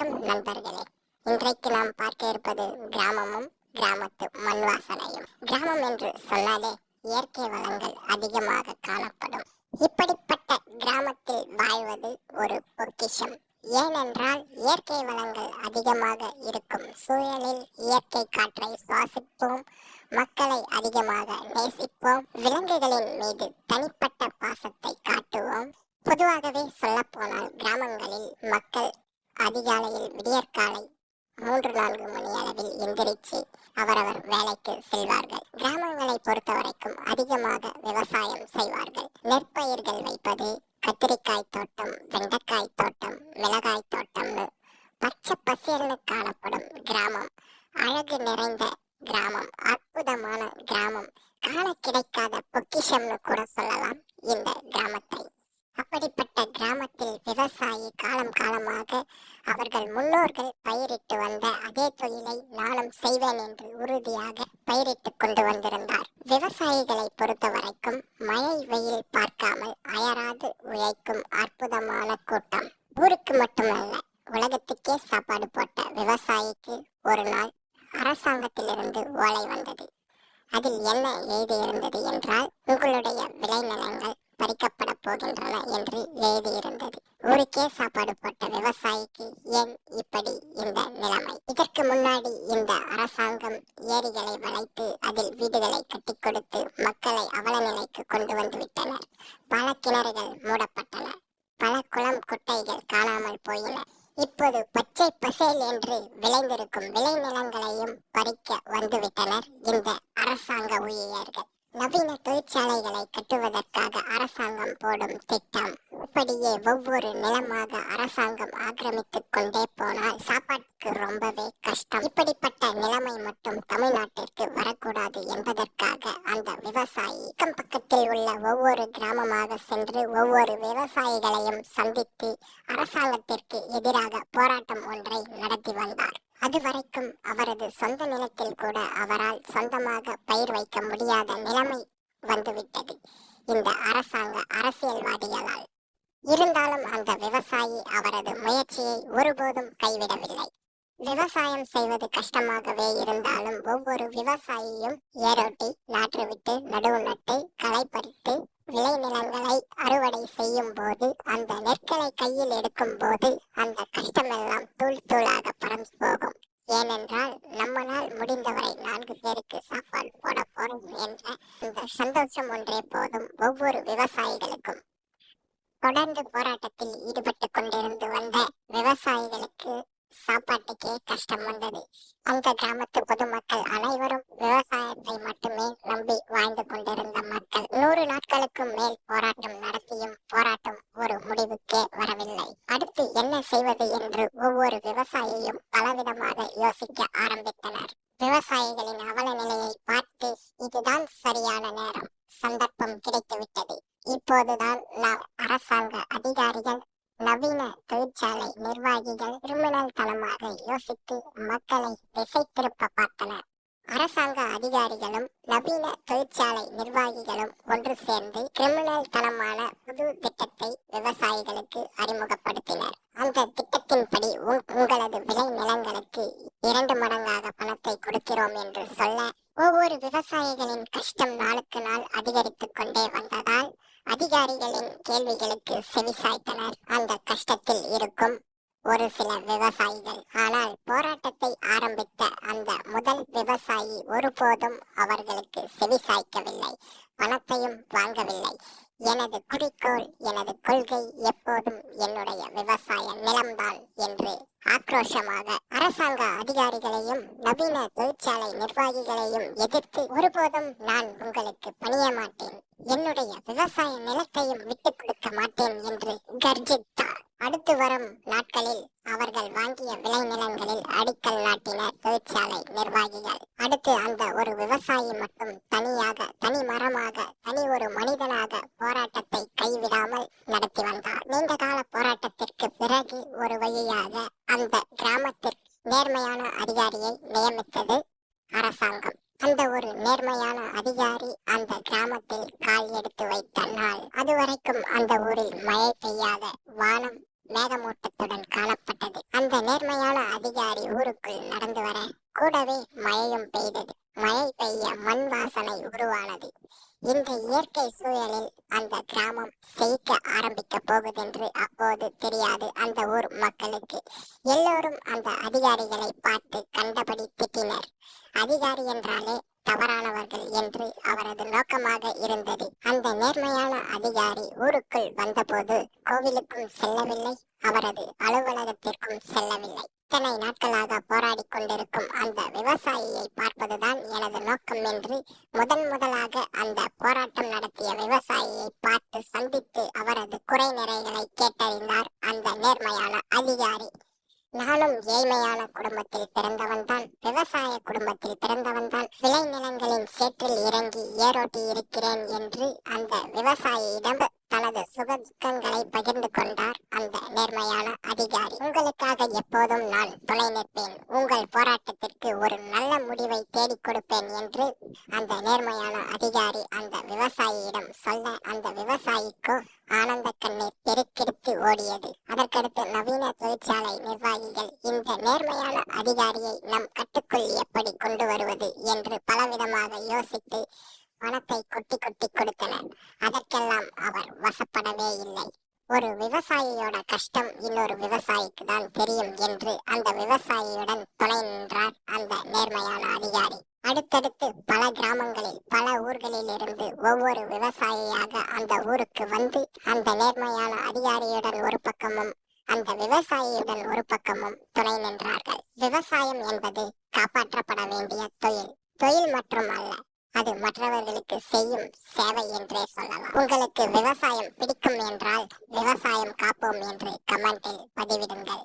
வணக்கம் நண்பர்களே. இன்றைக்கு நாம் பார்க்க இருப்பது கிராமமும் கிராமத்து மண் வாசனையும் கிராமம் என்று சொன்னாலே இயற்கை வளங்கள் அதிகமாக காணப்படும். இப்படிப்பட்ட கிராமத்தில் வாழ்வது ஒரு பொக்கிஷம். ஏனென்றால் இயற்கை வளங்கள் அதிகமாக இருக்கும் சூழலில் இயற்கை காற்றை சுவாசிப்போம் மக்களை அதிகமாக நேசிப்போம் விலங்குகளின் மீது தனிப்பட்ட பாசத்தை காட்டுவோம். பொதுவாகவே சொல்லப்போனால் கிராமங்களில் மக்கள் அதிகாலையில் விடியற்காலை மூன்று நான்கு மணி அளவில் எந்திரிச்சு அவரவர் வேலைக்கு செல்வார்கள். கிராமங்களை பொறுத்தவரைக்கும் அதிகமாக விவசாயம் செய்வார்கள். நெற்பயிர்கள் வைப்பது கத்திரிக்காய் தோட்டம் வெண்டைக்காய் தோட்டம் மிளகாய் தோட்டம்னு பச்சை பசியல்னு காணப்படும் கிராமம். அழகு நிறைந்த கிராமம் அற்புதமான கிராமம். காண கிடைக்காத பொக்கிஷம்னு கூட சொல்லலாம் இந்த கிராமத்தை. அப்படிப்பட்ட கிராமத்தில் விவசாயி காலம் காலமாக அவர்கள் முன்னோர்கள் பயிரிட்டு வந்த அதே தொழிலை நானும் செய்வேன் என்று உறுதியாக பயிரிட்டு கொண்டு வந்திருந்தார். விவசாயிகளை பொறுத்த வரைக்கும் மழை வெயில் பார்க்காமல் அயராது உழைக்கும் அற்புதமான கூட்டம். ஊருக்கு மட்டுமல்ல உலகத்துக்கே சாப்பாடு போட்ட விவசாயிக்கு ஒரு நாள் அரசாங்கத்திலிருந்து ஓலை வந்தது. அதில் என்ன எழுதியிருந்தது என்றால் உங்களுடைய விளைநிலங்கள் பறிக்கப்பட போகின்றன என்று எழுதியிருந்தது ஊருக்கே சாப்பாடு போட்ட விவசாயிக்கு ஏன் இப்படி இந்த நிலைமை? இதற்கு முன்னாடி இந்த அரசாங்கம் ஏரிகளை வளைத்து அதில் வீடுகளை கட்டி கொடுத்து மக்களை அவல நிலைக்கு கொண்டு வந்து விட்டனர். பல கிணறுகள் மூடப்பட்டன. பல குளம் குட்டைகள் காணாமல் போயின. இப்போது பச்சை பசேல் என்று விளைந்திருக்கும் விளைநிலங்களையும் பறிக்க வந்துவிட்டனர் இந்த அரசாங்க ஊழியர்கள். நவீன தொழிற்சாலைகளை கட்டுவதற்காக அரசாங்கம் போடும் திட்டம். இப்படியே ஒவ்வொரு நிலமாக அரசாங்கம் ஆக்கிரமித்துக் கொண்டே போனால் சாப்பாட்டுக்கு ரொம்பவே கஷ்டம். இப்படிப்பட்ட நிலைமை மட்டும் தமிழ்நாட்டிற்கு வரக்கூடாது என்பதற்காக அந்த விவசாயி அக்கம் பக்கத்தில் உள்ள ஒவ்வொரு கிராமமாக சென்று ஒவ்வொரு விவசாயிகளையும் சந்தித்து அரசாங்கத்திற்கு எதிராக போராட்டம் ஒன்றை நடத்தி வந்தார். அதுவரைக்கும் அவரது சொந்த நிலத்தில் கூட அவரால் சொந்தமாக பயிர் வைக்க முடியாத நிலைமை வந்துவிட்டது. இந்த அரசாங்க அரசியல்வாதிகளால். இருந்தாலும் அந்த விவசாயி அவரது முயற்சியை ஒருபோதும் கைவிடவில்லை. விவசாயம் செய்வது கஷ்டமாகவே இருந்தாலும் ஒவ்வொரு விவசாயியும் ஏரோட்டி நாற்று விட்டு நடுவு நட்டு களை பறித்து விளைநிலங்களை அறுவடை செய்யும் போது அந்த நெற்களை கையில் எடுக்கும் போது அந்த கஷ்டமெல்லாம் தூள் தூளாக பறந்து போகும். ஏனென்றால் நம்மளால் முடிந்தவரை நான்கு பேருக்கு சாப்பாடு போட போறோம் என்ற இந்த சந்தோஷம் ஒன்றே போதும் ஒவ்வொரு விவசாயிகளுக்கும். தொடர்ந்து போராட்டத்தில் ஈடுபட்டு கொண்டிருந்து வந்த விவசாயிகளுக்கு சாப்பாட்டுக்கே கஷ்டம் வந்தது. அந்த கிராமத்து பொதுமக்கள் அனைவரும் விவசாயத்தை மட்டுமே நம்பி வாழ்ந்து கொண்டிருந்த மேல் போராட்டம் நடத்தியும் போராட்டம் ஒரு முடிவுக்கே வரவில்லை. அடுத்து என்ன செய்வது என்று ஒவ்வொரு விவசாயியும் பலவிதமாக யோசிக்க ஆரம்பித்தனர். விவசாயிகளின் அவல நிலையை பார்த்து இதுதான் சரியான நேரம். சந்தர்ப்பம் கிடைத்துவிட்டது. இப்போதுதான் நாம் அரசாங்க அதிகாரிகள் நவீன தொழிற்சாலை நிர்வாகிகள் கிரிமினல் தளமாக யோசித்து மக்களை திசை திருப்ப பார்த்தனர். அரசாங்க அதிகாரிகளும் நவீன தொழிற்சாலை நிர்வாகிகளும் ஒன்று சேர்ந்து கிரிமினல் தனமான புது திட்டத்தை விவசாயிகளுக்கு அறிமுகப்படுத்தினர். அந்த திட்டத்தின்படி உங்களது விளை நிலங்களுக்கு இரண்டு மடங்காக பணத்தை கொடுக்கிறோம் என்று சொல்ல ஒவ்வொரு விவசாயிகளின் கஷ்டம் நாளுக்கு நாள் அதிகரித்துக் கொண்டே வந்ததால் அதிகாரிகளின் கேள்விகளுக்கு செவிசாய்த்தனர் அந்த கஷ்டத்தில் இருக்கும் ஒரு சில விவசாயிகள். ஆனால் போராட்டத்தை ஆரம்பித்த அந்த முதல் விவசாயி ஒருபோதும் அவர்களுக்கு செவிசாய்க்கவில்லை பணத்தையும் வாங்கவில்லை. எனது குறிக்கோள் எனது கொள்கை எப்போதும் என்னுடைய விவசாய நிலம்தான் என்று ஆக்ரோஷமாக அரசாங்க அதிகாரிகளையும் நவீன தொழிற்சாலை நிர்வாகிகளையும் எதிர்த்து ஒருபோதும் நான் உங்களுக்கு பணிய மாட்டேன். என்னுடைய விவசாய நிலத்தையும் விட்டுக் கொடுக்க மாட்டேன் என்று கர்ஜித்தார். அடுத்து வரும் நாட்களில் அவர்கள் வாங்கிய விளைநிலங்களில் அடிக்கல் நாட்டினர் தொழிற்சாலை நிர்வாகிகள். அடுத்து அந்த ஒரு விவசாயி மட்டும் தனியாக தனி மரமாக தனி ஒரு மனிதனாக போராட்டத்தை கைவிடாமல் நடத்தி வந்தார். நீண்ட கால போராட்டத்திற்கு பிறகு ஒரு வழியாக அந்த கிராமத்திற்கு நேர்மையான அதிகாரியை நியமித்தது அரசாங்கம். அந்த ஒரு நேர்மையான அதிகாரி அந்த கிராமத்தில் கால் எடுத்து வைத்த நாள். அதுவரைக்கும் அந்த ஊரில் மழை பெய்யாத வானம் மேகமூட்டத்துடன் காணப்பட்டது. அந்த நேர்மையான அதிகாரி ஊருக்குள் நடந்து வர கூடவே மழையும் பெய்தது. மழை பெய்ய மண் வாசனை உருவானது. இந்த இயற்கை சூழலில் அந்த கிராமம் செழிக்க ஆரம்பிக்க போகுதென்று அப்போது தெரியாது அந்த ஊர் மக்களுக்கு. எல்லோரும் அந்த அதிகாரிகளை பார்த்து கண்டபடி திட்டினர். அதிகாரி என்றாலே தவறானவர்கள் என்று அவரது நோக்கமாக இருந்தது. அந்த நேர்மையான அதிகாரி ஊருக்குள் வந்தபோது கோவிலுக்கும் செல்லவில்லை அவரது அலுவலகத்திற்கும் செல்லவில்லை. இத்தனை நாட்களாக போராடி கொண்டிருக்கும் அந்த விவசாயியை பார்ப்பதுதான் எனது நோக்கம் என்று முதன் முதலாக அந்த போராட்டம் நடத்திய விவசாயியை பார்த்து சந்தித்து அவரது குறை நிறைகளை கேட்டறிந்தார் அந்த நேர்மையான அதிகாரி. நானும் ஏழ்மையான குடும்பத்தில் பிறந்தவன்தான் விவசாய குடும்பத்தில் பிறந்தவன்தான் விளை நிலங்களின் சேற்றில் இறங்கி ஏரோட்டி இருக்கிறேன் என்று அந்த விவசாயியிடம் தனது சுக துக்கங்களை பகிர்ந்து கொண்டார் அந்த நேர்மையான அதிகாரி. உங்களுக்காக எப்போதும் நான் துணை நிற்பேன். உங்கள் போராட்டத்திற்கு ஒரு நல்ல முடிவை தேடிக் கொடுப்பேன் என்று அந்த நேர்மையான அதிகாரி அந்த விவசாயியிடம் சொல்ல அந்த விவசாயிக்கோ ஆனந்த கண்ணீர் பெருக்கெடுத்து ஓடியது. அதற்கடுத்து நவீன தொழிற்சாலை நிர்வாகிகள் இந்த நேர்மையான அதிகாரியை நம் கட்டுக்குள் எப்படி கொண்டு வருவது என்று பலவிதமாக யோசித்து பணத்தை கொட்டி கொட்டி கொடுத்தனர். அதற்கெல்லாம் அவர் வசப்படவே இல்லை. ஒரு விவசாயியோட கஷ்டம் இன்னொரு விவசாயிக்கு தான் தெரியும் என்று அந்த விவசாயியுடன் துணை நின்றார் அந்த நேர்மையான அதிகாரி. அடுத்தடுத்து பல கிராமங்களில் பல ஊர்களில் இருந்து ஒவ்வொரு விவசாயியாக அந்த ஊருக்கு வந்து அந்த நேர்மையான அதிகாரியுடன் ஒரு பக்கமும் அந்த விவசாயியுடன் ஒரு பக்கமும் துணை நின்றார்கள். விவசாயம் என்பது காப்பாற்றப்பட வேண்டிய தொழில். தொழில் மற்றும் அல்ல அது மற்றவர்களுக்கு செய்யும் சேவை என்றே சொல்லலாம். உங்களுக்கு விவசாயம் பிடிக்கும் என்றால் விவசாயம் காப்போம் என்று கமெண்டில் பதிவிடுங்கள்.